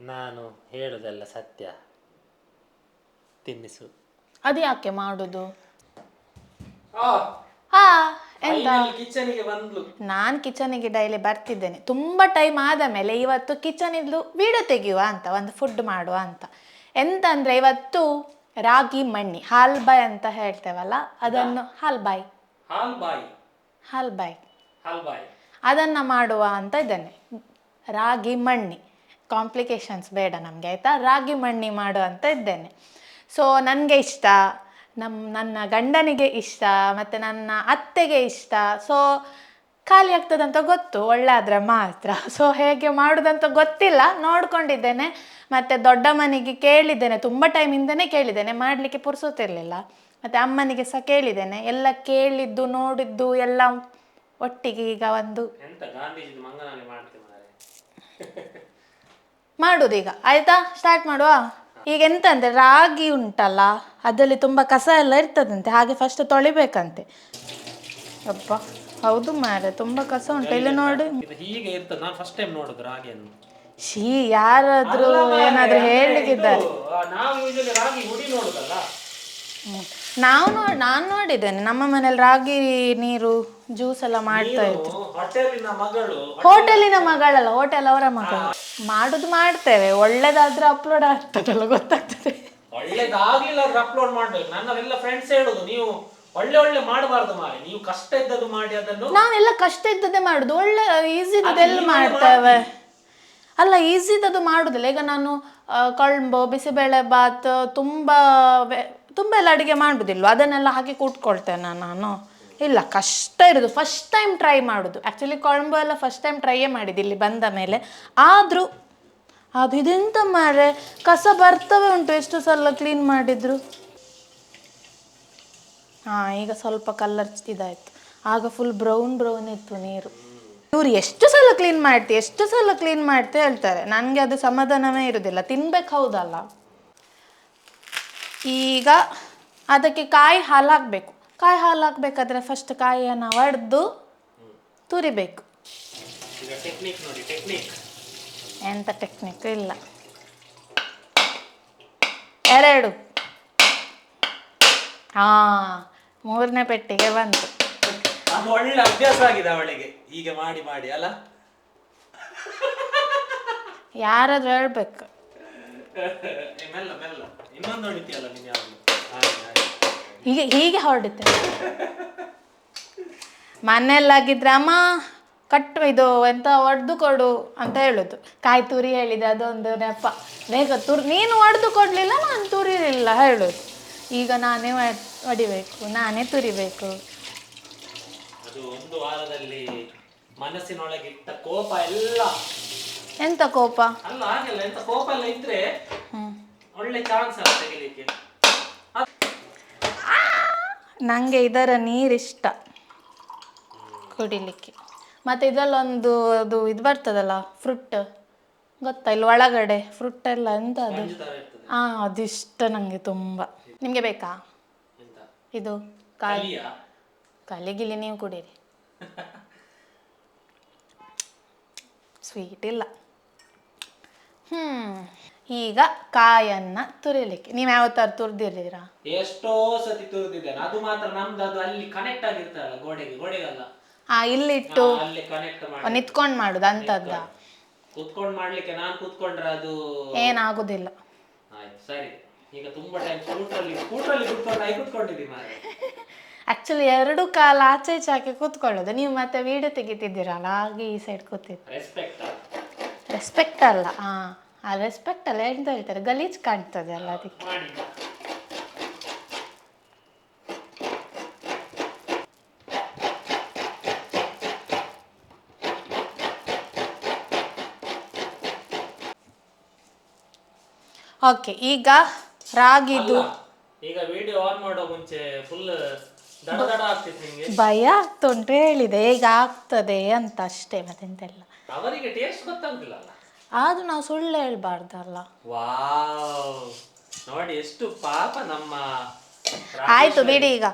ನಾನು ಹೇಳುದಲ್ಲ ಸತ್ಯ. ತಿನ್ನಿಸು. ಅದು ಯಾಕೆ ಮಾಡುದು? ನಾನ್ ಹಾ ಎಂತ? ಕಿಚನಿಗೆ ಬಂದ್ಲು. ನಾನು ಕಿಚನಿಗೆ ಡೈಲಿ ಬರ್ತಿದ್ದೇನೆ. ತುಂಬಾ ಟೈಮ್ ಆದ ಮೇಲೆ ಇವತ್ತು ಕಿಚನಿದ್ದು ವಿಡಿಯೋ ತೆಗೆಯುವ ಅಂತ ಒಂದು ಫುಡ್ ಮಾಡುವ ಅಂತ. ಎಂತ ಅಂದ್ರೆ ಇವತ್ತು ರಾಗಿ ಮಣ್ಣಿ ಹಾಲ್ಬಾಯ್ ಅಂತ ಹೇಳ್ತೇವಲ್ಲ ಅದನ್ನು ಹಾಲ್ಬಾಯ್. ಹಾಲ್ ಬಾಯ್ ಹಾಲ್ಬಾಯ್. ಹಾಲ್ ಬಾಯಿ ಅದನ್ನು ಮಾಡುವ ಅಂತ ಇದ್ದೇನೆ. ರಾಗಿ ಮಣ್ಣಿ. ಕಾಂಪ್ಲಿಕೇಶನ್ಸ್ ಬೇಡ ನಮಗೆ, ಆಯಿತಾ? ರಾಗಿ ಮಣ್ಣಿ ಮಾಡು ಅಂತ ಇದ್ದೇನೆ. ಸೊ ನನಗೆ ಇಷ್ಟ ನಮ್ಮ ನನ್ನ ಗಂಡನಿಗೆ ಇಷ್ಟ, ಮತ್ತು ನನ್ನ ಅತ್ತೆಗೆ ಇಷ್ಟ. ಸೊ ಖಾಲಿ ಆಗ್ತದಂತ ಗೊತ್ತು ಒಳ್ಳೆ ಆದರೆ ಮಾತ್ರ. ಸೊ ಹೇಗೆ ಮಾಡೋದಂತ ಗೊತ್ತಿಲ್ಲ, ನೋಡ್ಕೊಂಡಿದ್ದೇನೆ. ಮತ್ತು ಮನೆಗೆ ಕೇಳಿದ್ದೇನೆ, ತುಂಬ ಟೈಮಿಂದನೇ ಕೇಳಿದ್ದೇನೆ, ಮಾಡಲಿಕ್ಕೆ ಪುರ್ಸೋತಿರಲಿಲ್ಲ ಮತ್ತು ಅಮ್ಮನಿಗೆ ಸಹ ಕೇಳಿದ್ದೇನೆ, ಎಲ್ಲ ಕೇಳಿದ್ದು, ನೋಡಿದ್ದು, ಎಲ್ಲ ಒಟ್ಟಿಗೆ ಈಗ ಒಂದು ಈಗ ಆಯ್ತಾ? ಸ್ಟಾರ್ಟ್ ಮಾಡುವ? ಈಗ ಎಂತ ಅಂದರೆ ರಾಗಿ ಉಂಟಲ್ಲ ಅದರಲ್ಲಿ ತುಂಬ ಕಸ ಎಲ್ಲ ಇರ್ತದಂತೆ ಹಾಗೆ ಫಸ್ಟ್ ತೊಳಿಬೇಕಂತೆ. ಅಪ್ಪ ಹೌದು ಮಾರೆ ತುಂಬ ಕಸ ಉಂಟು. ಇಲ್ಲಿ ನೋಡಿ. ಇದು ಹೀಗೆ ಇರ್ತದೆ. ನಾನು ಫಸ್ಟ್ ಟೈಮ್ ನೋಡುದು ರಾಗಿಯನ್ನು. ಶೀ ಯಾರಾದರೂ ಏನಾದರೂ ಹೇಳಿದ್ದಾರೆ ನಾವು ಯೂಶಲಿ ರಾಗಿ ಹುಡಿ ನೋಡುದಲ್ಲ. ನಾವು ನೋ ನಾನು ನೋಡಿದ್ದೇನೆ. ನಮ್ಮ ಮನೇಲಿ ರಾಗಿ ನೀರು ಜ್ಯೂಸ್ ಎಲ್ಲ ಮಾಡ್ತಾ ಇದ್ರು. ಹೋಟೆಲಿನ ಮಗಳು. ಹೋಟೆಲಿನ ಮಗಳಲ್ಲ ಹೋಟೆಲ್ ಅವರ ಮಗಳು. ಮಾಡುದು ಮಾಡ್ತೇವೆ ಒಳ್ಳೇದಾದ್ರೆ ಅಪ್ಲೋಡ್ ಆಗ್ತದಲ್ಲ ಗೊತ್ತಾಗ್ತದೆ. ಒಳ್ಳೇದಾಗ್ಲಿಲ್ಲ ಆದ್ರೆ ಅಪ್ಲೋಡ್ ಮಾಡ್ಬೇಕು. ನನ್ನವೆಲ್ಲ ಫ್ರೆಂಡ್ಸ್ ಹೇಳುದು ನೀವು ಒಳ್ಳೆ ಒಳ್ಳೆ ಮಾಡಬಾರ್ದು ಮಾರೆ. ನೀವು ಕಷ್ಟ ಇದ್ದದ್ದು ಮಾಡಿ ಅದನ್ನು. ನಾವೆಲ್ಲ ಕಷ್ಟ ಇದ್ದದ್ದೇ ಮಾಡುದು. ಒಳ್ಳೆ ಈಸಿದೆಲ್ಲ ಮಾಡ್ತೇವೆ. ಅಲ್ಲ ಈಸಿದದು ಮಾಡುದಿಲ್ಲ. ಈಗ ನಾನು ಕಳ್ಂಬು ಬಿಸಿಬೇಳೆ ಬಾತ್ ತುಂಬಾ ತುಂಬಾ ತುಂಬ ಎಲ್ಲ ಅಡುಗೆ ಮಾಡುದಿಲ್ವ? ಅದನ್ನೆಲ್ಲ ಹಾಕಿ ಕೂತ್ಕೊಳ್ತೇನೆ ನಾನು. ಇಲ್ಲ, ಕಷ್ಟ ಇರೋದು. ಫಸ್ಟ್ ಟೈಮ್ ಟ್ರೈ ಮಾಡೋದು. ಆ್ಯಕ್ಚುಲಿ ಕೊಳಂಬು ಎಲ್ಲ ಫಸ್ಟ್ ಟೈಮ್ ಟ್ರೈಯೇ ಮಾಡಿದ್ದು ಇಲ್ಲಿ ಬಂದ ಮೇಲೆ. ಆದರೂ, ಅದು ಇದೆಂತ ಮಾರೆ? ಕಸ ಬರ್ತವೆ ಉಂಟು. ಎಷ್ಟು ಸಲ ಕ್ಲೀನ್ ಮಾಡಿದ್ರು? ಹಾಂ, ಈಗ ಸ್ವಲ್ಪ ಕಲರ್ ಇದಾಯ್ತು. ಆಗ ಫುಲ್ ಬ್ರೌನ್ ಬ್ರೌನ್ ಇತ್ತು ನೀರು. ಇವ್ರು ಎಷ್ಟು ಸಲ ಕ್ಲೀನ್ ಮಾಡ್ತಿ, ಎಷ್ಟು ಸಲ ಕ್ಲೀನ್ ಮಾಡ್ತಿ ಹೇಳ್ತಾರೆ. ನನಗೆ ಅದು ಸಮಾಧಾನವೇ ಇರೋದಿಲ್ಲ. ತಿನ್ಬೇಕು ಹೌದಲ್ಲ? ಈಗ ಅದಕ್ಕೆ ಕಾಯಿ ಹಾಲು ಕಾಯಿ ಹಾಲು ಹಾಕಬೇಕಾದ್ರೆ ಫಸ್ಟ್ ಕಾಯಿಯನ್ನು ಒಡೆದು ತುರಿಬೇಕು. ಎಂಥ ಟೆಕ್ನಿಕ್ ಇಲ್ಲ. ಎರಡು. ಹಾ ಮೂರನೇ ಪೆಟ್ಟಿಗೆ ಬಂತು. ಒಳ್ಳೆ ಅಭ್ಯಾಸ ಆಗಿದೆ ಅವಳಿಗೆ. ಹೀಗೆ ಮಾಡಿ ಮಾಡಿ ಅಲ್ಲ? ಯಾರಾದ್ರೂ ಹೇಳ್ಬೇಕು. ಇನ್ನೊಂದು ಹೊಡಿತೀಯಲ್ಲ ನೀನು ಯಾವಾಗಲೂ? ಹೀಗೆ ಹೀಗೆ ಹೊರಡುತ್ತೆ. ಮನೆಯಲ್ಲಾಗಿದ್ರೆ ಅಮ್ಮ ಕಟ್ಟು ಇದು ಎಂತ ಒಡೆದು ಕೊಡು ಅಂತ ಹೇಳುದು. ಕಾಯಿ ತುರಿ ಹೇಳಿದೆ ಅದೊಂದು ನೆಪ. ಬೇಗ ತುರಿ ನೀನು ಒಡೆದು ಕೊಡಲಿಲ್ಲ ನಾನು ತುರಿಲಿಲ್ಲ ಹೇಳುದು. ಈಗ ನಾನೇ ಒಡಿಬೇಕು ಹೊಡಿಬೇಕು ನಾನೇ ತುರಿಬೇಕು. ಒಂದು ವಾರದಲ್ಲಿ ಕೋಪ ಎಲ್ಲ. ಎಂತ ಕೋಪ? ಅಲ್ಲ ಹಾಗೆಲ್ಲ ಎಂತ ಕೋಪ ಎಲ್ಲ ಇದ್ರೆ ಒಳ್ಳೆ ಚಾನ್ಸ್ ಅಲ್ಲ ತೆಗಿಲಿಕ್ಕೆ. ನನಗೆ ಇದರ ನೀರಿಷ್ಟ. ಕುಡಿಲಿಕ್ಕೆ. ಮತ್ತು ಇದರಲ್ಲೊಂದು ಅದು ಇದು ಬರ್ತದಲ್ಲ ಫ್ರುಟ್ ಗೊತ್ತಾ? ಇಲ್ಲಿ ಒಳಗಡೆ ಫ್ರುಟ್ ಎಲ್ಲ ಎಂತ ಅದು? ಹಾಂ ಅದಿಷ್ಟ ನನಗೆ ತುಂಬ. ನಿಮಗೆ ಬೇಕಾ? ಇದು ಕಾಯಿ ಕಲಿಗಿಲಿ ನೀವು ಕುಡೀರಿ. ಸ್ವೀಟ್ ಇಲ್ಲ. ಹ್ಞೂ ಈಗ ಕಾಯನ್ನ ತುರಿಲಿಕ್ಕೆ. ನೀವು ಯಾವತ್ತಾರು ತುರಿದಿದ್ದೀರಾ? ಎಷ್ಟೋ ಸತಿ ತುರಿದಿದ್ದೇನೆ. ಅದು ಮಾತ್ರ ನಮ್ದು ಅದು ಅಲ್ಲಿ ಕನೆಕ್ಟ್ ಆಗಿರ್ತಲ್ಲ ಗೋಡೆಗೆ ಗೋಡೆಗಲ್ಲ. ಆ ಇಲ್ಲಿಟ್ಟು ಹಾ, ಅಲ್ಲಿ ಕನೆಕ್ಟ್ ಮಾಡಿ. ನಿತ್ಕೊಂಡು ಮಾಡುದು ಅಂತದ್ದ? ಕುತ್ಕೊಂಡ್ ಮಾಡ್ಲಿಕ್ಕೆ ನಾನು ಕುತ್ಕೊಂಡ್ರೆ ಅದು ಏನಾಗುದಿಲ್ಲ. ಆಯ್ತು ಸರಿ. ಈಗ ತುಂಬಾ ಟೈಮ್ ಸ್ಕೂಟ್ರಲ್ಲಿ ಸ್ಕೂಟ್ರಲ್ಲಿ ಕುತ್ಕೊಂಡು ಐ ಕುತ್ಕೊಂಡಿದ್ದೀನಿ ಮಾರೆ ಆಕ್ಚುಲಿ ಎರಡು ಕಾಲ ಆಚೆ ಈಚೆ ಹಾಕಿ ಕೂತ್ಕೊಳ್ಳೋದು. ನೀವು ಮತ್ತೆ ವಿಡಿಯೋ ತೆಗಿತಿದ್ದೀರಲ್ಲ ಹಾಗೆ ಈ ಸೈಡ್ ಕೂತಿದ್ದು. ರೆಸ್ಪೆಕ್ಟ್ ರೆಸ್ಪೆಕ್ಟ್ ಅಲ್ಲ ಹಾಂ ಆ ರೆಸ್ಪೆಕ್ಟ್ ಅಲ್ಲ ಎಂತ ಹೇಳ್ತಾರೆ? ಗಲೀಜ್ ಕಾಣ್ತದೆ ಅಲ್ಲ ಅದಕ್ಕೆ. ಓಕೆ ಈಗ ರಾಗಿದು. ಈಗ ವಿಡಿಯೋ ಆನ್ ಮಾಡೋ ಮುಂಚೆ ಫುಲ್ ಭಯ ಆಗ್ತುಂಟು ಹೇಳಿದೆ ಈಗ ಆಗ್ತದೆ ಅಂತ ಅಷ್ಟೇ ಮತ್ತೆಂತೆಲ್ಲ. ಅವರಿಗೆ ಟೇಸ್ಟ್ ಗೊತ್ತಾಗುದಿಲ್ಲ ಅಲ್ಲ. ಆದ್ರೂ ನಾವು ಸುಳ್ಳು ಹೇಳ್ಬಾರ್ದಲ್ಲ. ವಾವ್. ನೋಡಿ ಎಷ್ಟು ಪಾಪ ನಮ್ಮ ಆಯ್ತು ಬಿಡಿ ಈಗ.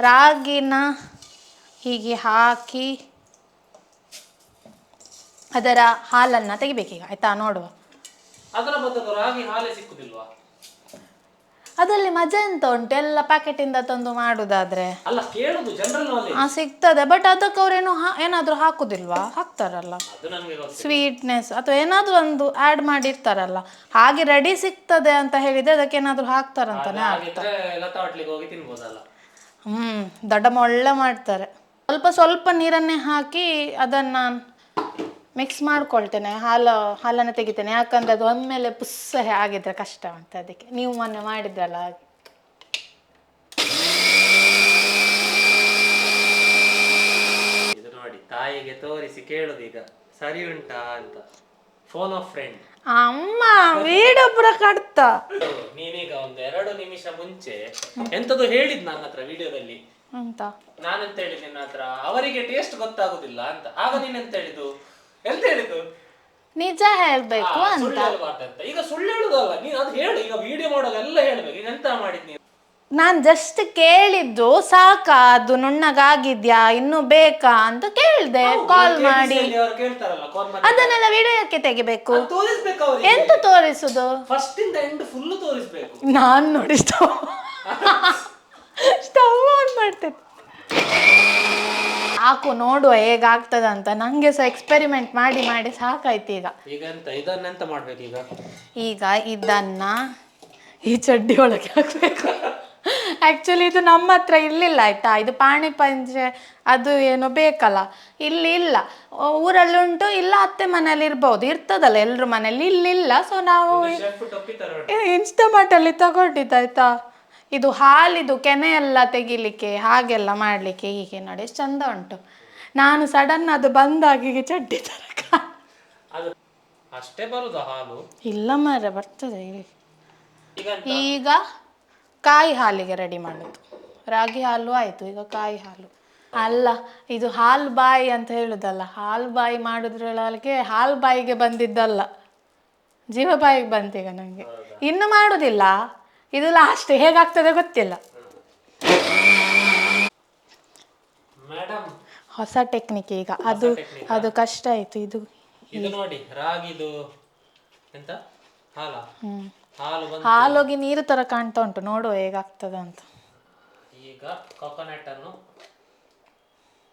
ರಾಗಿನ ಹೀಗೆ ಹಾಕಿ ಅದರ ಹಾಲನ್ನ ತೆಗಿಬೇಕೀಗ. ಆಯ್ತಾ ನೋಡುವ. ಅದರ ಬದಲು ರಾಗಿ ಹಾಲೆ ಸಿಕ್ಕುದಿಲ್ವಾ? ಅದಲ್ಲಿ ಮಜಾ ಎಂತ ಉಂಟು? ಎಲ್ಲ ಪ್ಯಾಕೆಟಿಂದ ತಂದು ಮಾಡುದಾದ್ರೆ? ಅಲ್ಲ ಕೇಳುದು ಜನರಲ್ ನಾಲೆಜ್ ಆ ಸಿಗ್ತದೆ. ಬಟ್ ಅದಕ್ಕೆ ಅವ್ರೇನು ಹಾ ಏನಾದರೂ ಹಾಕುದಿಲ್ವಾ? ಹಾಕ್ತಾರಲ್ಲ. ಅದು ಸ್ವೀಟ್ನೆಸ್ ಅಥವಾ ಏನಾದ್ರೂ ಒಂದು ಆ್ಯಡ್ ಮಾಡಿರ್ತಾರಲ್ಲ. ಹಾಗೆ ರೆಡಿ ಸಿಗ್ತದೆ ಅಂತ ಹೇಳಿದ್ರೆ ಅದಕ್ಕೆ ಏನಾದ್ರೂ ಹಾಕ್ತಾರಂತಾನೆ ಹಾಗಿದ್ರೆ ಲತಾ ಹೋಟ್ಲಿಗೆ ಹೋಗಿ ತಿನ್ಬೋದಲ್ಲ. ಹ್ಮ್ ದೊಡ್ಡಮ್ಮ ಒಳ್ಳೆ ಮಾಡ್ತಾರೆ. ಸ್ವಲ್ಪ ಸ್ವಲ್ಪ ನೀರನ್ನೇ ಹಾಕಿ ಅದನ್ನ ಮಿಕ್ಸ್ ಮಾಡ್ಕೊಳ್ತೇನೆ ಹಾಲು ಹಾಲನ್ನು ತೆಗಿತೇನೆ. ಯಾಕಂದ್ರೆ ಅದು ಒಮ್ಮೆಲೆ ಪುಸ್ಸ ಆಗಿದ್ರೆ ಕಷ್ಟ ಅಂತ ಅದಕ್ಕೆ. ನೀವು ಮೊನ್ನೆ ಮಾಡಿದ್ರಲ್ಲ ಹಾಗೆ. ಇದು ನೋಡಿ ತಾಯಿಗೆ ತೋರಿಸಿ ಕೇಳುದು ಈಗ. ಸರಿ ಉಂಟಾ ಅಂತ. ಫೋನ್ ಆಫ್ ಫ್ರೆಂಡ್ ಅಮ್ಮ ವಿಡಿಯೋ ಪುರ ಕಡ್ತಾ ನೀನೀಗ ಒಂದು ಎರಡು ನಿಮಿಷ ಮುಂಚೆ ಎಂತದು ಹೇಳಿದ್ ನನ್ನ ಹತ್ರ ವಿಡಿಯೋದಲ್ಲಿ. ಅಂತ ನಾನಂತ ಹೇಳಿದ್ ನಿನ್ನ ಹತ್ರ? ಅವರಿಗೆ ಟೇಸ್ಟ್ ಗೊತ್ತಾಗುದಿಲ್ಲ ಅಂತ. ಆಗ ನೀನೆಂತ ಹೇಳಿದ್ದು? ಎಂತ ಹೇಳಿದ್ದು? ನಿಜ ಹೇಳ್ಬೇಕು ಆ, ಅಂತ. ಸುಳ್ಳು ಹೇಳ್ಬಾರ್ದು ಅಂತ ಈಗ ಸುಳ್ಳು ಹೇಳುದಲ್ಲ ನೀನ್ ಅದು ಹೇಳು. ಈಗ ವಿಡಿಯೋ ಮಾಡೋದೆಲ್ಲ ಹೇಳ್ಬೇಕು. ಈಗ ಎಂತ ಮಾಡಿದ್ ನೀನು? ನಾನು ಜಸ್ಟ್ ಕೇಳಿದ್ದು ಸಾಕಾ ಅದು ನುಣ್ಣಗಾಗಿದ್ಯಾ ಇನ್ನು ಬೇಕಾ ಅಂತ ಕೇಳ್ದೆ. ಕಾಲ್ ಮಾಡಿ. ಅವ್ರು ಕೇಳ್ತಾರಲ್ಲ ಕಾಲ್ ಮಾಡಿ. ಅದನ್ನೆಲ್ಲ ವಿಡಿಯೋಕ್ಕೆ ತೆಗಿಬೇಕು. ಅದು ತೋರಿಸ್ಬೇಕು ಅವ್ರಿಗೆ. ಎಂತ ತೋರಿಸುದು? ಫಸ್ಟ್ ಇಂದ ಎಂಡ್ ಫುಲ್ ತೋರಿಸ್ಬೇಕು. ನಾನ್ ನೋಡಿ ಸ್ಟವ್ ಸ್ಟವ್ ಆನ್ ಮಾಡ್ತೇನೆ ಸಾಕು ನೋಡುವ ಹೇಗಾಗ್ತದ ಅಂತ. ನಂಗೆ ಸಹ ಎಕ್ಸ್ಪೆರಿಮೆಂಟ್ ಮಾಡಿ ಮಾಡಿ ಸಾಕಾಯ್ತು ಈಗ. ಈಗ ಎಂತ ಇದನ್ನೆಂತ ಮಾಡ್ಬೇಕು ಈಗ? ಈಗ ಇದನ್ನ ಈ ಚಡ್ಡಿ ಒಳಗೆ ಹಾಕ್ಬೇಕು. ಆಕ್ಚುಲಿ ಇದು ನಮ್ಮ ಹತ್ರ ಇರ್ಲಿಲ್ಲ ಆಯ್ತಾ? ಇದು ಪಾಣಿ ಪಂಚೆ ಅದು ಏನೋ ಬೇಕಲ್ಲ. ಇಲ್ಲಿ ಇಲ್ಲ. ಊರಲ್ಲಿ ಉಂಟು ಇಲ್ಲ ಅತ್ತೆ ಮನೇಲಿ ಇರ್ಬೋದು. ಇರ್ತದಲ್ಲ ಎಲ್ಲರ ಮನೇಲಿ. ಇಲ್ಲಿಲ್ಲ ಸೊ ನಾವು ಇನ್ಸ್ಟಾಮಾರ್ಟಲ್ಲಿ ತಗೊಂಡಿದ್ದಾಯ್ತಾ ಇದು ಹಾಲಿದು ಕೆನೆ ಎಲ್ಲ ತೆಗಿಲಿಕ್ಕೆ ಹಾಗೆಲ್ಲ ಮಾಡಲಿಕ್ಕೆ ಹೀಗೆ ನೋಡಿ ಎಷ್ಟು ಚಂದ ಉಂಟು. ನಾನು ಸಡನ್ ಅದು ಬಂದಾಗಿ ಹೀಗೆ ಚಡ್ಡಿ ತರಕ. ಅಷ್ಟೇ ಬರುದ ಹಾಲು? ಇಲ್ಲ ಮಾರ್ರೆ ಬರ್ತದೆ ಈಗ ಕಾಯಿ ಹಾಲಿಗೆ ರೆಡಿ ಮಾಡೋದು. ರಾಗಿ ಹಾಲು ಆಯಿತು ಈಗ ಕಾಯಿ ಹಾಲು. ಅಲ್ಲ ಇದು ಹಾಲು ಬಾಯಿ ಅಂತ ಹೇಳುದಲ್ಲ ಹಾಲು ಬಾಯಿ ಮಾಡಿದ್ರೊಳಗೆ ಹಾಲು ಬಾಯಿಗೆ ಬಂದಿದ್ದಲ್ಲ ಜೀವ ಬಾಯಿಗೆ ಬಂತೀಗ ನನಗೆ ಇನ್ನು ಮಾಡುವುದಿಲ್ಲ ಇದು ಲಾಸ್ಟ್ ಹೇಗಾಗ್ತದೆ ಗೊತ್ತಿಲ್ಲ. ಹೊಸ ಟೆಕ್ನಿಕ್ ಈಗ. ಅದು ಅದು ಕಷ್ಟ ಆಯ್ತು. ಇದು ಇದು ನೋಡಿ ರಾಗಿದು ಎಂತ? ಹಾಲ. ಹಾಲು ಬಂದು ಹಾಲೋಗಿ ನೀರು ತರ ಕಾಣ್ತಾ ಉಂಟು. ನೋಡುವ ಹೇಗಾಗ್ತದ ಅಂತ. ಈಗ ಕೊಕೊನಟ್ ಅನ್ನು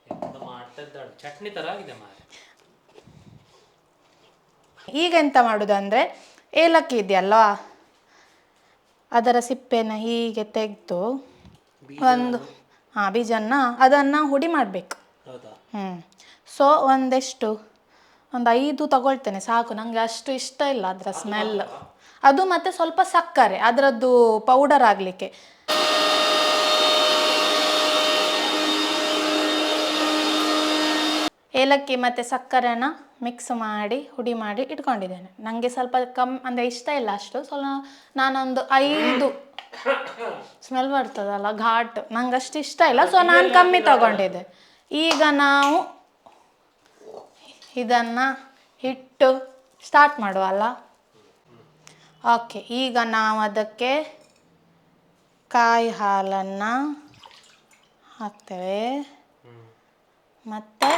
ಎಂತ ಮಾಡ್ತಾ ಇದ್ದಾಳೆ. ಚಟ್ನಿ ತರ ಆಗಿದೆ ಮಾರೆ ಈಗ ಎಂತ ಮಾಡುದಂದ್ರೆ ಏಲಕ್ಕಿ ಇದೆಯಲ್ವಾ? ಅದರ ಸಿಪ್ಪೆನ ಹೀಗೆ ತೆಗೆದು ಒಂದು ಹಾಂ ಬೀಜನ್ನ ಅದನ್ನು ಹುಡಿ ಮಾಡಬೇಕು. ಹ್ಞೂ ಸೊ ಒಂದೆಷ್ಟು? ಒಂದು ಐದು ತಗೊಳ್ತೇನೆ ಸಾಕು. ನನಗೆ ಅಷ್ಟು ಇಷ್ಟ ಇಲ್ಲ ಅದರ ಸ್ಮೆಲ್ ಅದು ಮತ್ತೆ ಸ್ವಲ್ಪ ಸಕ್ಕರೆ ಅದರದ್ದು ಪೌಡರ್ ಆಗಲಿಕ್ಕೆ. ಏಲಕ್ಕಿ ಮತ್ತು ಸಕ್ಕರೆನ ಮಿಕ್ಸ್ ಮಾಡಿ, ಹುಡಿ ಮಾಡಿ ಇಟ್ಕೊಂಡಿದ್ದೇನೆ. ನನಗೆ ಸ್ವಲ್ಪ ಕಮ್, ಅಂದರೆ ಇಷ್ಟ ಇಲ್ಲ ಅಷ್ಟು. ಸ್ವಲ್ಪ ನಾನೊಂದು ಐದು ಸ್ಮೆಲ್ ಬರ್ತದಲ್ಲ, ಘಾಟ್. ನಂಗೆ ಅಷ್ಟು ಇಷ್ಟ ಇಲ್ಲ. ಸೊ ನಾನು ಕಮ್ಮಿ ತಗೊಂಡಿದ್ದೆ. ಈಗ ನಾವು ಇದನ್ನು ಹಿಟ್ಟು ಸ್ಟಾರ್ಟ್ ಮಾಡುವಲ್ಲ? ಓಕೆ ಈಗ ನಾವು ಅದಕ್ಕೆ ಕಾಯಿ ಹಾಲನ್ನು ಹಾಕ್ತೇವೆ. ಮತ್ತು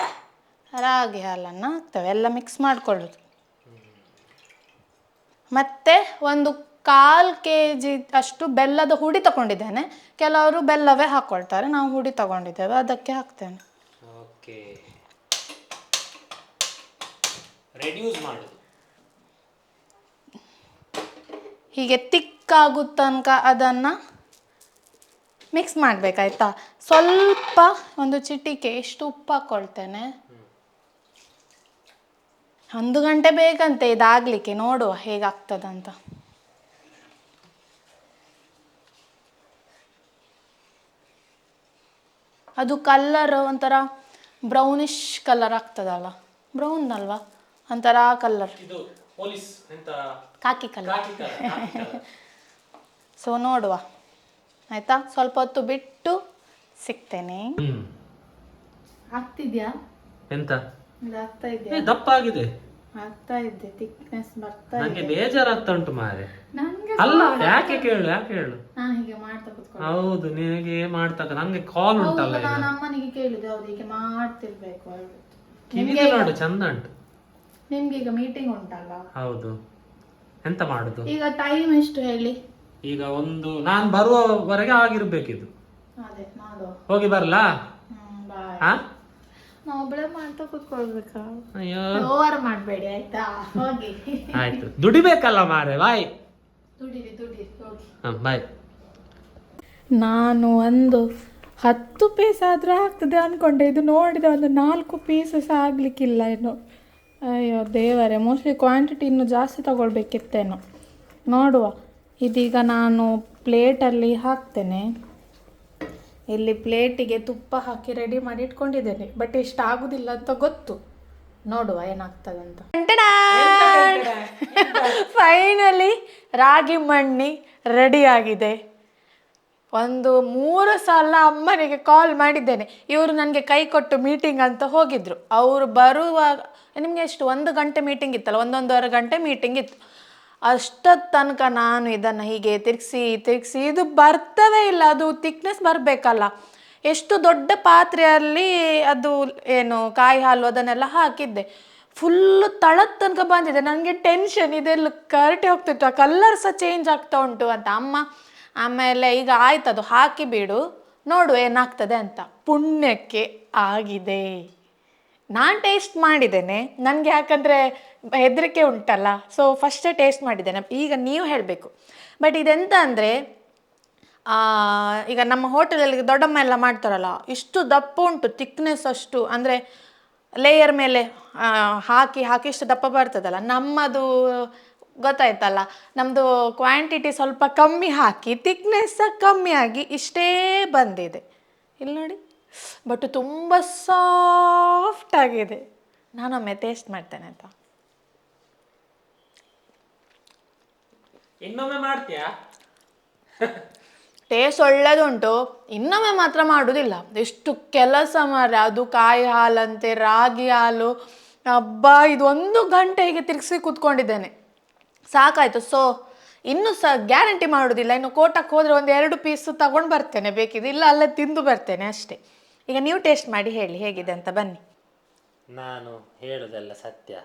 ರಾಗಿ ಹಾಲನ್ನು ಹಾಕ್ತೇವೆ. ಎಲ್ಲ ಮಿಕ್ಸ್ ಮಾಡ್ಕೊಳ್ಳೋದು. ಮತ್ತು ಒಂದು ಕಾಲು ಕೆ ಜಿ ಅಷ್ಟು ಬೆಲ್ಲದ ಹುಡಿ ತಗೊಂಡಿದ್ದೇನೆ. ಕೆಲವರು ಬೆಲ್ಲವೇ ಹಾಕ್ಕೊಳ್ತಾರೆ ನಾವು ಹುಡಿ ತಗೊಂಡಿದ್ದೇವೆ. ಅದಕ್ಕೆ ಹಾಕ್ತೇನೆ. ಓಕೆ. ರೆಡ್ಯೂಸ್ ಮಾಡುದು. ಹೀಗೆ ತಿಕ್ಕಾಗೋ ತನಕ ಅದನ್ನು ಮಿಕ್ಸ್ ಮಾಡಬೇಕಾಯ್ತಾ? ಸ್ವಲ್ಪ ಒಂದು ಚಿಟಿಕೆ ಎಷ್ಟು ಉಪ್ಪು ಹಾಕ್ಕೊಳ್ತೇನೆ ಒಂದು ಗಂಟೆ ಬೇಕಂತೆ ಇದಾಗಲಿಕ್ಕೆ ನೋಡುವ ಹೇಗಾಗ್ತದಂತ. ಅದು ಕಲ್ಲರ್ ಒಂಥರ ಬ್ರೌನಿಶ್ ಕಲರ್ ಆಗ್ತದಲ್ಲ? ಬ್ರೌನ್ ಅಲ್ವಾ? ಒಂಥರ ಕಲರ್ ಇದು ಪೊಲೀಸ್ ಎಂತ? ಕಾಕಿ ಕಲರ್ ಕಾಕಿ ಕಾಕಿ colour. ಸೊ ನೋಡುವ. ಆಯ್ತಾ? ಸ್ವಲ್ಪ ಹೊತ್ತು ಬಿಟ್ಟು ಸಿಗ್ತೇನೆ. ಆಗ್ತಿದ್ಯಾ? ಎಂತ? ಏ, ದಪ್ಪ ಆಗಿದೆ ಆಗ್ತಾ ಇದೆ ಥಿಕ್ನೆಸ್ ಬರ್ತಾ ನಂಗೆ ಬೇಜಾರಾಗ್ತಾ ಉಂಟು ಮಾರೆ ಅಲ್ಲ ಯಾಕೆ ಕೇಳು ಯಾಕೆ ಹೇಳು ನಾನು ಹೀಗೆ ಮಾಡ್ತಾ ಕುತ್ಕೊಂಡು ಹೌದು ನಿನಗೆ ಮಾಡ್ತಕ್ಕ ನಂಗೆ ಕಾಲ್ ಉಂಟಲ್ಲ ಈಗ. ನಾನು ಅಮ್ಮನಿಗೆ ಕೇಳಿದೆ ಹೌದು ಹೀಗೆ ಮಾಡ್ತಿರ್ಬೇಕು ಹೇಳ್ಬಿಟ್ಟು. ಕಿವಿಗೆ ನೋಡು ಚಂದ ಉಂಟು. ನಿಮ್ಗೆ ಈಗ ಮೀಟಿಂಗ್ ಹೌದು. ಎಂತ ಮಾಡುದು? ಈಗ ಟೈಮ್ ಎಷ್ಟು ಹೇಳಿ? ಈಗ ಒಂದು ನಾನು ಬರುವವರೆಗೆ ಆಗಿರ್ಬೇಕಿದು. ಅದೇ ಮಾಡುವ ಹೋಗಿ ಬರ್ಲಾ? ಬಾಯ್ ಹಾ ನಾವು ಒಬ್ಬಳೆ ಮಾಡ್ತಾ ಕೂತ್ಕೊಳ್ಬೇಕಾ? ಅಯ್ಯೋ. ಓವರ್ ಮಾಡಬೇಡಿ ಆಯ್ತಾ? ಹೋಗಿ. ಆಯ್ತು. ದುಡಿಬೇಕಲ್ಲ ಮಾರೆ ಬಾಯ್ ದುಡಿರಿ ದುಡಿರಿ ಹೋಗಿ. ಹಾ ಬಾಯ್ ನಾನು ಒಂದು ಹತ್ತು ಪೀಸ್ ಆದರೂ ಆಗ್ತದೆ ಅನ್ಕೊಂಡೆ. ಇದು ನೋಡಿದೆ ಒಂದು ನಾಲ್ಕು ಪೀಸಸ್ ಸಹ ಆಗಲಿಕ್ಕಿಲ್ಲ ಇನ್ನು. ಅಯ್ಯೋ ದೇವರೇ ಮೋಸ್ಟ್ಲಿ ಕ್ವಾಂಟಿಟಿ ಇನ್ನು ಜಾಸ್ತಿ ತಗೊಳ್ಬೇಕಿತ್ತೇನೋ. ನೋಡುವ. ಇದೀಗ ನಾನು ಪ್ಲೇಟಲ್ಲಿ ಹಾಕ್ತೇನೆ. ಇಲ್ಲಿ ಪ್ಲೇಟಿಗೆ ತುಪ್ಪ ಹಾಕಿ ರೆಡಿ ಮಾಡಿ ಇಟ್ಕೊಂಡಿದ್ದೇನೆ. ಬಟ್ ಇಷ್ಟ ಆಗುದಿಲ್ಲ ಅಂತ ಗೊತ್ತು. ನೋಡುವ ಏನಾಗ್ತದೆ ಅಂತ ಫೈನಲಿ ರಾಗಿ ಮಣ್ಣಿ ರೆಡಿ ಆಗಿದೆ. ಒಂದು ಮೂರು ಸಲ ಅಮ್ಮನಿಗೆ ಕಾಲ್ ಮಾಡಿದ್ದೇನೆ. ಇವರು ನನಗೆ ಕೈ ಕೊಟ್ಟು ಮೀಟಿಂಗ್ ಅಂತ ಹೋಗಿದ್ರು. ಅವರು ಬರುವಾಗ ನಿಮಗೆ ಎಷ್ಟು? ಒಂದು ಗಂಟೆ ಮೀಟಿಂಗ್ ಇತ್ತಲ್ಲ ಒಂದೊಂದೂವರೆ ಗಂಟೆ ಮೀಟಿಂಗ್ ಇತ್ತು. ಅಷ್ಟೊತ್ತು ತನಕ ನಾನು ಇದನ್ನು ಹೀಗೆ ತಿರುಗಿಸಿ ತಿರುಗಿಸಿ, ಇದು ಬರ್ತವೇ ಇಲ್ಲ, ಅದು ತಿಕ್ನೆಸ್ ಬರಬೇಕಲ್ಲ. ಎಷ್ಟು ದೊಡ್ಡ ಪಾತ್ರೆಯಲ್ಲಿ ಅದು ಏನು ಕಾಯಿ ಹಾಲು ಅದನ್ನೆಲ್ಲ ಹಾಕಿದ್ದೆ. ಫುಲ್ಲು ತಳದ ತನಕ ಬಂದಿದೆ. ನನಗೆ ಟೆನ್ಷನ್ ಇದೆಲ್ಲ ಕರಟೆ ಹೋಗ್ತಿತ್ತು. ಆ ಕಲರ್ ಸಹ ಚೇಂಜ್ ಆಗ್ತಾ ಉಂಟು ಅಂತ. ಅಮ್ಮ, ಆಮೇಲೆ ಈಗ ಆಯ್ತದು. ಹಾಕಿ ಬಿಡು. ನೋಡು ಏನಾಗ್ತದೆ ಅಂತ. ಪುಣ್ಯಕ್ಕೆ ಆಗಿದೆ. ನಾನು ಟೇಸ್ಟ್ ಮಾಡಿದ್ದೇನೆ. ನನಗೆ ಯಾಕಂದರೆ ಹೆದರಿಕೆ ಉಂಟಲ್ಲ ಸೊ ಫಸ್ಟೇ ಟೇಸ್ಟ್ ಮಾಡಿದ್ದೇನೆ. ಈಗ ನೀವು ಹೇಳಬೇಕು. ಬಟ್ ಇದೆಂತ ಅಂದರೆ ಈಗ ನಮ್ಮ ಹೋಟೆಲಲ್ಲಿ ದೊಡ್ಡಮ್ಮ ಎಲ್ಲ ಮಾಡ್ತಾರಲ್ಲ, ಇಷ್ಟು ದಪ್ಪ ಉಂಟು ತಿಕ್ನೆಸ್ ಅಷ್ಟು, ಅಂದರೆ ಲೇಯರ್ ಮೇಲೆ ಹಾಕಿ ಹಾಕಿ ಇಷ್ಟು ದಪ್ಪ ಬರ್ತದಲ್ಲ, ನಮ್ಮದು ಗೊತ್ತಾಯ್ತಲ್ಲ ನಮ್ಮದು ಕ್ವಾಂಟಿಟಿ ಸ್ವಲ್ಪ ಕಮ್ಮಿ ಹಾಕಿ ತಿಕ್ನೆಸ್ ಕಮ್ಮಿ ಆಗಿ ಇಷ್ಟೇ ಬಂದಿದೆ. ಇಲ್ಲಿ ನೋಡಿ ಬಟ್ ತುಂಬ ಸಾಫ್ಟ್ ಆಗಿದೆ. ನಾನೊಮ್ಮೆ ಟೇಸ್ಟ್ ಮಾಡ್ತೇನೆ ಆಯ್ತಾ? ಇನ್ನೊಮ್ಮೆ ಮಾಡ್ತೀಯಾ? ಟೇಸ್ಟ್ ಒಳ್ಳೇದುಂಟು. ಇನ್ನೊಮ್ಮೆ ಮಾತ್ರ ಮಾಡುವುದಿಲ್ಲ ಎಷ್ಟು ಕೆಲಸ ಮಾರೆ ಅದು ಕಾಯಿ ಹಾಲಂತೆ ರಾಗಿ ಹಾಲು. ಹಬ್ಬ ಇದು ಒಂದು ಗಂಟೆ ಹೀಗೆ ತಿರುಗಿಸಿ ಕೂತ್ಕೊಂಡಿದ್ದೇನೆ. ಸಾಕಾಯ್ತು. ಸೊ ಇನ್ನು ಸ ಗ್ಯಾರಂಟಿ ಮಾಡೋದಿಲ್ಲ. ಇನ್ನು ಕೋಟಕ್ಕೆ ಹೋದರೆ ಒಂದು ಎರಡು ಪೀಸು ತಗೊಂಡು ಬರ್ತೇನೆ ಬೇಕಿದ್ರೆ. ಇಲ್ಲ ಅಲ್ಲೇ ತಿಂದು ಬರ್ತೇನೆ ಅಷ್ಟೇ. ಈಗ ನೀವು ಟೇಸ್ಟ್ ಮಾಡಿ ಹೇಳಿ ಹೇಗಿದೆ ಅಂತ ಬನ್ನಿ. ನಾನು ಹೇಳುದಲ್ಲ ಸತ್ಯ.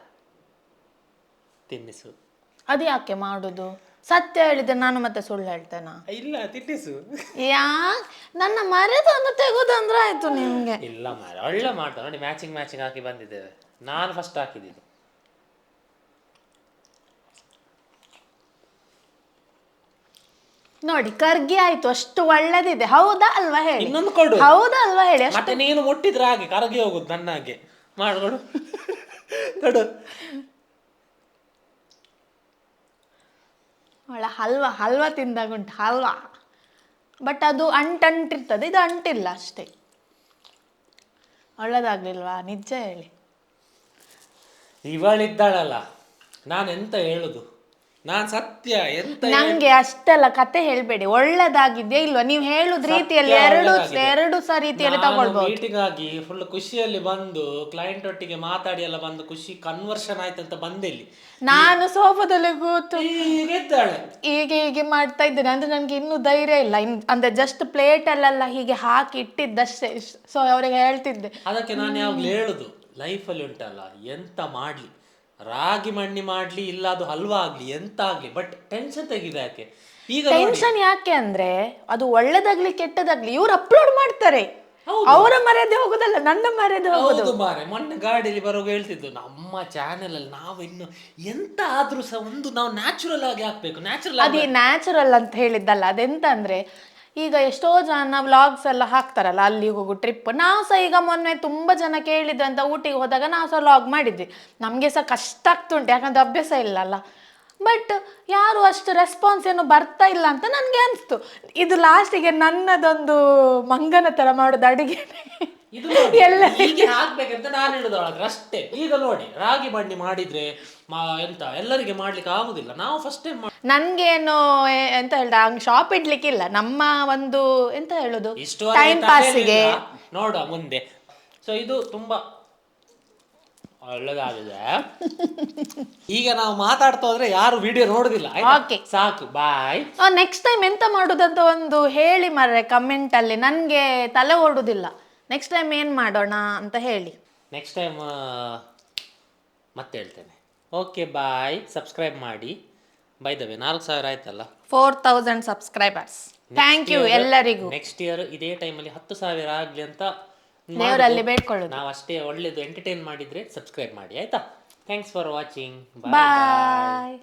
ತಿನ್ನಿಸು. ಅದು ಯಾಕೆ ಮಾಡೋದು? ಸತ್ಯ ಹೇಳಿದ್ರೆ ನಾನು ಮತ್ತೆ ಸುಳ್ಳು ಹೇಳ್ತೇನಾ? ಇಲ್ಲ ತಿನ್ನಿಸು. ಯಾ ನನ್ನ ಮರೆದನ್ನು ತೆಗೋದಂದ್ರೆ ಆಯ್ತು ನಿಮ್ಗೆ. ಇಲ್ಲ ಮಾರ ಒಳ್ಳೆ ಮಾಡ್ತಾರೆ ನೋಡಿ ಮ್ಯಾಚಿಂಗ್ ಮ್ಯಾಚಿಂಗ್ ಹಾಕಿ ಬಂದಿದ್ದೇವೆ. ನಾನು ಫಸ್ಟ್ ಹಾಕಿದ್ದು ನೋಡಿ ಕರ್ಗಿ ಆಯ್ತು ಅಷ್ಟು ಒಳ್ಳೇದಿದೆ. ಹೌದಾ ಅಲ್ವಾ ಹೇಳಿ? ಇನ್ನೊಂದು ಕೊಡು. ಹೌದಾ ಅಲ್ವಾ ಹೇಳಿ? ಅಷ್ಟು ಮತ್ತೆ ನೀನು ಮುಟ್ಟಿದ್ರೆ ಹಾಗೆ ಕರಗಿ ಹೋಗುದು ನನ್ನ ಹಾಗೆ. ಮಾಡ್ಕೊಡು ನೋಡು ಒಳ ಹಲ್ವಾ ಹಲ್ವಾ ತಿಂದಾಗ ಉಂಟು ಹಲ್ವಾ. ಬಟ್ ಅದು ಅಂಟಂಟಿರ್ತದೆ ಇದು ಅಂಟಿಲ್ಲ ಅಷ್ಟೇ. ಒಳ್ಳೇದಾಗ್ಲಿಲ್ವಾ? ನಿಜ ಹೇಳಿ. ಇವಳಿದ್ದಾಳಲ್ಲ ನಾನು ಎಂತ ಹೇಳುದು? ನಾನು ಸತ್ಯ ಎಂತ ನಂಗೆ ಅಷ್ಟೆಲ್ಲ ಕತೆ ಹೇಳ್ಬೇಡಿ. ಒಳ್ಳೇದಾಗಿದ್ಯಾ ಇಲ್ವಾ? ನೀವು ಹೇಳುದ್ ರೀತಿಯಲ್ಲಿ ಎರಡು. ಎರಡು ಸಹ ರೀತಿಯಲ್ಲಿ ತಗೊಳ್ಬಹುದು ಮೀಟಿಂಗ್ ಆಗಿ ಫುಲ್ ಖುಷಿಯಲ್ಲಿ ಬಂದು ಕ್ಲೈಂಟ್ ಒಟ್ಟಿಗೆ ಮಾತಾಡಿ ಎಲ್ಲ ಬಂದು ಖುಷಿ ಕನ್ವರ್ಷನ್ ಆಯ್ತು ಅಂತ ಬಂದೆ ಇಲ್ಲಿ. ನಾನು ಸೋಫಾದಲ್ಲಿ ಕೂತು ಹೀಗಿದ್ದಾಳೆ ಹೀಗೆ ಹೀಗೆ ಮಾಡ್ತಾ ಇದ್ದೇನೆ. ಅಂದ್ರೆ ನನ್ಗೆ ಇನ್ನೂ ಧೈರ್ಯ ಇಲ್ಲ. ಇನ್ ಅಂದ್ರೆ ಜಸ್ಟ್ ಪ್ಲೇಟಲ್ಲೆಲ್ಲ ಹೀಗೆ ಹಾಕಿ ಇಟ್ಟಿದ್ದಷ್ಟೇ. ಸೊ ಅವರಿಗೆ ಹೇಳ್ತಿದ್ದೆ. ಅದಕ್ಕೆ ನಾನು ಯಾವಾಗ್ಲೂ ಹೇಳುದು ಲೈಫಲ್ಲಿ ಉಂಟಲ್ಲ ಎಂತ ಮಾಡ್ಲಿ? ರಾಗಿ ಮಣ್ಣಿ ಮಾಡ್ಲಿ ಇಲ್ಲ ಅದು ಹಲ್ವಾ ಆಗ್ಲಿ ಎಂತ ಆಗ್ಲಿ ಬಟ್ ಟೆನ್ಷನ್ ತೆಗಿದೆ ಯಾಕೆ? ಈಗ ನೋಡಿ. ಟೆನ್ಷನ್ ಯಾಕೆ ಅಂದ್ರೆ ಅದು ಒಳ್ಳೇದಾಗ್ಲಿ ಕೆಟ್ಟದಾಗ್ಲಿ ಇವ್ರು ಅಪ್ಲೋಡ್ ಮಾಡ್ತಾರೆ. ಅವರ ಮರ್ಯಾದೆ ಹೋಗುದಲ್ಲ ನನ್ನ ಮರ್ಯಾದೆ ಹೋಗುದು. ಹೌದು ಮಾರೆ ಮೊನ್ನೆ ಗಾಡಿಯಲ್ಲಿ ಬರುವಾಗ ಹೇಳ್ತಿದ್ದು ನಮ್ಮ ಚಾನೆಲ್ ಅಲ್ಲಿ ನಾವು ಇನ್ನು ಎಂತ ಆದ್ರೂ ಸಹ ಒಂದು ನಾವು ನ್ಯಾಚುರಲ್ ಆಗಿ ಹಾಕ್ಬೇಕು ನ್ಯಾಚುರಲ್ ಆಗಿ ಅದೇ ನ್ಯಾಚುರಲ್ ಅಂತ ಹೇಳಿದ್ದಲ್ಲ ಅದೆಂತ ಅಂದ್ರೆ ಈಗ ಎಷ್ಟೋ ಜನ ವ್ಲಾಗ್ಸ್ ಎಲ್ಲ ಹಾಕ್ತಾರಲ್ಲ ಅಲ್ಲಿ ಹೋಗು ಟ್ರಿಪ್ ನಾವು ಸಹ ಈಗ ಮೊನ್ನೆ ತುಂಬ ಜನ ಕೇಳಿದ್ರಂತ ಊಟಿಗೆ ಹೋದಾಗ ನಾವು ಸಹ ವ್ಲಾಗ್ ಮಾಡಿದ್ವಿ. ನಮಗೆ ಸಹ ಕಷ್ಟ ಆಗ್ತುಂಟು, ಯಾಕಂದ್ರೆ ಅಭ್ಯಾಸ ಇಲ್ಲಲ್ಲ. ಬಟ್ ಯಾರು ಅಷ್ಟು ರೆಸ್ಪಾನ್ಸ್ ಏನು ಬರ್ತಾ ಇಲ್ಲ ಅಂತ ನನಗೆ ಅನಿಸ್ತು. ಇದು ಲಾಸ್ಟಿಗೆ ನನ್ನದೊಂದು ಮಂಗನ ಥರ ಮಾಡೋದು ಅಡುಗೆ ಇದು ನೋಡಿ, ಹೀಗೆ ಹಾಕ್ಬೇಕಂತ ನಾನು ಹೇಳುದು ಅವಳತ್ರ ಅಷ್ಟೇ. ಈಗ ನೋಡಿ ರಾಗಿ ಬಂಡಿ ಮಾಡಿದ್ರೆ ಮಾ ಎಂತ ಎಲ್ಲರಿಗೆ ಮಾಡ್ಲಿಕ್ಕೆ ಆಗುದಿಲ್ಲ. ನಾವು ಫಸ್ಟ್ ಟೈಮ್ ನನ್ಗೇನು ಎ- ಎಂತ ಹೇಳ್ದ ಹಂಗ್ ಶಾಪ್ ಇಡ್ಲಿಕ್ಕಿಲ್ಲ. ನಮ್ಮ ಒಂದು ಎಂತ ಹೇಳುದು? ಟೈಮ್ ಪಾಸಿಗೆ ನೋಡುವ ಮುಂದೆ. ಸೊ ಇದು ತುಂಬಾ ಒಳ್ಳೆದಾಗಿದೆ. ಈಗ ನಾವು ಮಾತಾಡ್ತಾ ಹೋದ್ರೆ ಯಾರು ವಿಡಿಯೋ ನೋಡುದಿಲ್ಲ ಆಯ್ತಾ? Okay. ಸಾಕು ಬಾಯ್ ನೆಕ್ಸ್ಟ್ ಟೈಮ್ ಎಂತ ಮಾಡುದಂತ ಒಂದು ಹೇಳಿ ಮರ್ರೆ ಕಮೆಂಟ್ ಅಲ್ಲಿ. ನನ್ಗೆ ತಲೆ ಓಡುದಿಲ್ಲ. ನೆಕ್ಸ್ಟ್ ಟೈಮ್ ಏನು ಮಾಡೋಣ ಅಂತ ಹೇಳಿ. ನೆಕ್ಸ್ಟ್ ಟೈಮ್ ಮತ್ತೆ ಹೇಳ್ತೇನೆ. ಓಕೆ ಬಾಯ್ ಸಬ್ಸ್ಕ್ರೈಬ್ ಮಾಡಿ. ಬೈ ಬೈದವೆ ನಾಲ್ಕು ಸಾವಿರ ಆಯ್ತಲ್ಲ? Four thousand subscribers thank you ಎಲ್ಲರಿಗೂ. ನೆಕ್ಸ್ಟ್ ಇಯರ್ ಇದೇ ಟೈಮಲ್ಲಿ ಹತ್ತು ಸಾವಿರ ಆಗಲಿ ಅಂತ ದೇವರಲ್ಲಿ ಬೇಡ್ಕೊಳ್ಳೋದು. ನಾವು ಅಷ್ಟೇ ಒಳ್ಳೇದು ಎಂಟರ್ಟೈನ್ ಮಾಡಿದ್ರೆ ಸಬ್ಸ್ಕ್ರೈಬ್ ಮಾಡಿ ಆಯ್ತಾ? Thanks for watching bye